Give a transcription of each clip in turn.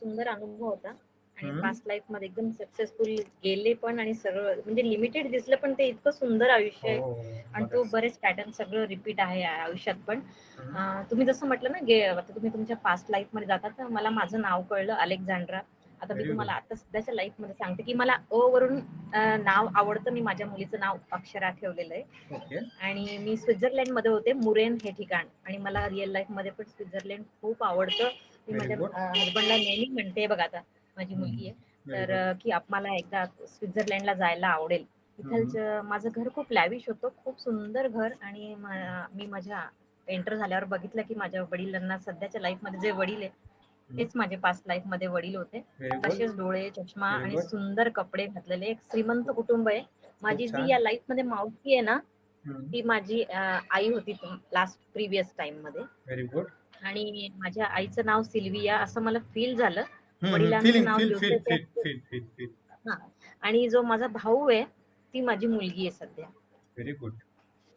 सुंदर अनुभव होता. आणि. पास्ट लाईफमध्ये एकदम सक्सेसफुल गेले पण आणि सगळं म्हणजे लिमिटेड दिसलं पण ते इतकं सुंदर आयुष्य आहे. हो, आणि तो बरंच. पॅटर्न सगळं रिपीट आहे आयुष्यात पण. तुम्ही जसं म्हटलं ना गे आता तुम्ही तुमच्या पास्ट लाईफमध्ये जाता तर मला माझं नाव कळलं अलेक्झांड्रा. आता मी तुम्हाला आता सध्याच्या लाईफमध्ये सांगते की मला अ वरून नाव आवडतं. मी माझ्या मुलीचं नाव अक्षरा ठेवलेलं आहे. आणि मी स्वित्झर्लंडमध्ये होते मुरेन हे ठिकाण. आणि मला रिअल लाईफमध्ये पण स्वित्झर्लंड खूप आवडतं. मी माझ्या. हजबंडला नेहमी म्हणते बघा आता माझी मुलगी आहे. तर की मला एकदा स्वित्झर्लंडला जायला आवडेल. इथलचं माझं घर खूप लॅविश होतं. खूप सुंदर घर. आणि मा- मी माझ्या एंटर झाल्यावर बघितलं की माझ्या वडिलांना सध्याच्या लाईफमध्ये जे वडील आहे तेच माझे पास्ट लाईफमध्ये वडील होते. तसेच डोळे चष्मा आणि. सुंदर कपडे घातलेले एक श्रीमंत कुटुंब आहे माझी. जी या लाईफमध्ये मावशी आहे ना. ती माझी आई होती लास्ट प्रिव्हियस टाइममध्ये. आणि माझ्या आईचं नाव सिल्विया असं मला फील झालं वडिलांचं नाव. हा आणि जो माझा भाऊ आहे ती माझी मुलगी आहे सध्या.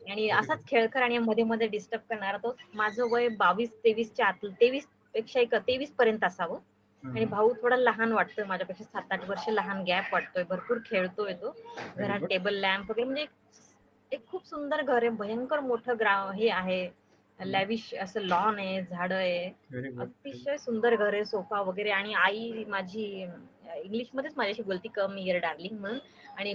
आणि असाच खेळकर आणि मध्ये मध्ये डिस्टर्ब करणारा तो माझं वय बावीस तेवीसच्या आत तेवीस पेक्षा एक तेवीस पर्यंत असावं. आणि. भाऊ थोडा लहान वाटतोय माझ्यापेक्षा सात आठ वर्ष लहान गॅप वाटतोय. भरपूर खेळतोय तो. घरात. टेबल लॅम्प वगैरे म्हणजे एक- खूप सुंदर घर आहे. भयंकर मोठं ग्राव हे आहे. लॅविश असं लॉन आहे झाड आहे. अतिशय सुंदर घर आहे सोफा वगैरे. आणि आई माझी इंग्लिश मध्येच माझ्याशी बोलती कम इयर डार्लिंग म्हणून. आणि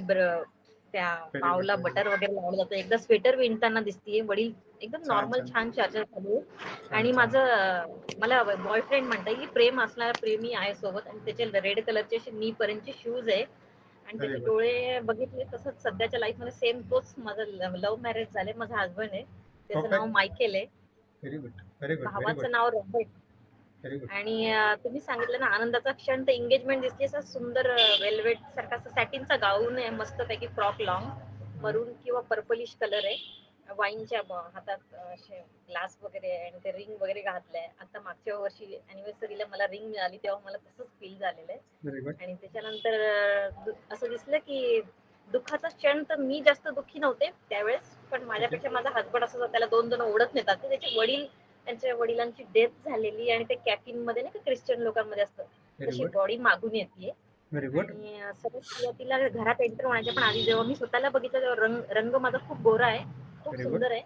त्या पावला. बटर वगैरे लावलं जातं. एकदा स्वेटर विणताना दिसतीये. वडील एकदम नॉर्मल छान. चर्चा आहे. छान, आणि. माझं मला बॉयफ्रेंड म्हणता की प्रेम असणारा प्रेमी आहे सोबत आणि त्याचे रेड कलरचे असे नी पर्यंतचे शूज आहे आणि त्याचे. डोळे बघितले तसंच सध्याच्या लाईफमध्ये सेम तोच माझा लव्ह मॅरेज झाले माझा हसबंड आहे त्याचं Perfect. नाव मायकेल आहे भावाचं. नाव रॉबर्ट. आणि तुम्ही सांगितलं ना आनंदाचा क्षण तर एंगेजमेंट दिसली असं सुंदर वेल्वेट सारखा सॅटिनचा गाऊन आहे मस्त पैकी फ्रॉक लॉंग मरून किंवा पर्पलिश कलर आहे वाईनच्या हातात असे ग्लास वगैरे आणि ते रिंग वगैरे घातलंय आता मागच्या वर्षी अॅनिव्हर्सरीला मला रिंग मिळाली तेव्हा मला तसंच फील झालेलं आहे. आणि त्याच्यानंतर असं दिसलं की दुःखाचा क्षण तर मी जास्त दुःखी नव्हते त्यावेळेस पण माझ्यापेक्षा माझा हसबंड असं त्याला दोन जण ओढत नेतात त्याचे वडील त्यांच्या वडिलांची डेथ झालेली आणि ते कॅफिनमध्ये नाही का ख्रिश्चन लोकांमध्ये असतं तशी. बॉडी मागून येते. आणि सगळ्यात सुरुवातीला घरात एंटर होण्याच्या पण आधी जेव्हा मी स्वतःला बघितलं तेव्हा रंग रंग माझा खूप गोरा आहे खूप. सुंदर आहे.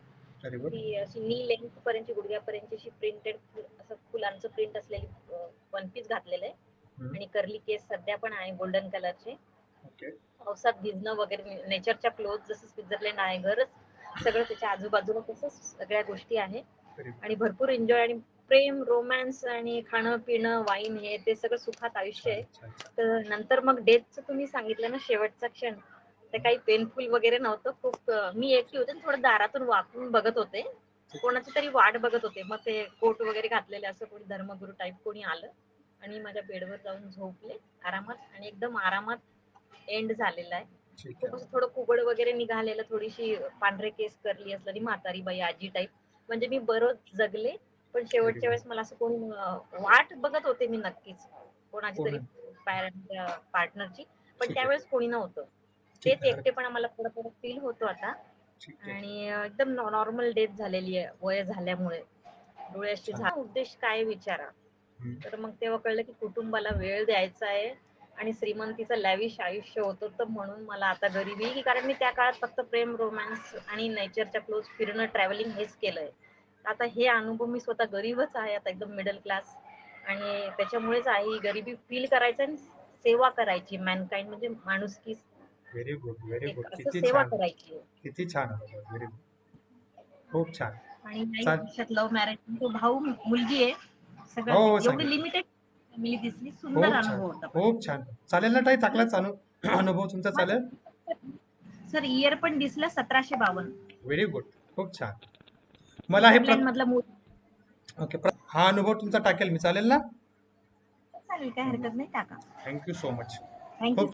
ती अशी नी लेंथ पर्यंत गुडघ्यापर्यंत अशी प्रिंटेड असं फुलांचं प्रिंट असलेली वन पीस घातलेलं आहे. आणि कर्ली केस सध्या पण आहे गोल्डन कलरचे. पावसात भिजणं वगैरे नेचरच्या क्लोज जसं स्वित्झर्लंड आहे घरच सगळं त्याच्या आजूबाजूला तसंच सगळ्या गोष्टी आहे. आणि भरपूर एन्जॉय आणि प्रेम रोमॅन्स आणि खाणं पिणं वाईन हे ते सगळं सुखात आयुष्य आहे. तर नंतर मग डेथचं तुम्ही सांगितलं ना शेवटचा क्षण ते काही पेनफुल वगैरे नव्हतं. खूप मी एकटी होते आणि थोडं दारातून वाकून बघत होते. कोणाची तरी वाट बघत होते. मग ते कोट वगैरे घातलेले असं कोणी धर्मगुरू टाईप कोणी आलं आणि माझ्या बेडवर जाऊन झोपले आरामात आणि एकदम आरामात एंड झालेला आहे. खूप. असं थोडं कुबड वगैरे निघालेलं थोडीशी पांढरे केस करली असलेली म्हातारी बाई आजी टाईप म्हणजे मी बरोच जगले पण शेवटच्या वेळेस मला असं कोणी वाट बघत होते मी नक्कीच. कोणाची तरी पार्टनरची पण. त्यावेळेस कोणी नव्हतं. तेच आहे. एकटेपणा मला थोडं थोडं फील होतो आता. आणि एकदम नॉर्मल डेथ झालेली आहे वय झाल्यामुळे. डोळ्याची उद्देश काय विचारा. तर मग तेव्हा कळलं की कुटुंबाला वेळ द्यायचा आहे आणि श्रीमंतीचं लॅविश आयुष्य होतं तर म्हणून मला आता गरिबी की कारण मी त्या काळात फक्त प्रेम रोमॅन्स आणि नेचरच्या क्लोज फिरणं ट्रॅव्हलिंग हेच केलंय. आता हे अनुभव मी स्वतः गरीबच आहे आता एकदम मिडल क्लास आणि त्याच्यामुळेच आहे ही गरिबी फील करायचं आणि सेवा करायची. मॅनकाइंड म्हणजे माणुसकी Very एक good. असं किती सेवा छान. करायची किती छान. Very good. खूप छान. आणि नाही चाल- वर्षात लव्ह मॅरेज तो भाऊ मुलगी आहे हो, सगळं एवढी सांगितलं. लिमिटेड फॅमिली दिसली खूप सुंदर छान. अनुभव होता खूप छान. चालेल ना ताई चांगलाच अनु अनुभव तुमचा चालेल सर इयर पण दिसलं सतराशे बावन्न व्हेरी गुड खूप छान मला हे प्र- मधला मूळ ओके प्र- हा अनुभव तुमचा टाकेल मी चालेल ना चालेल काय हरकत नाही टाका थँक्यू सो मच थँक्यू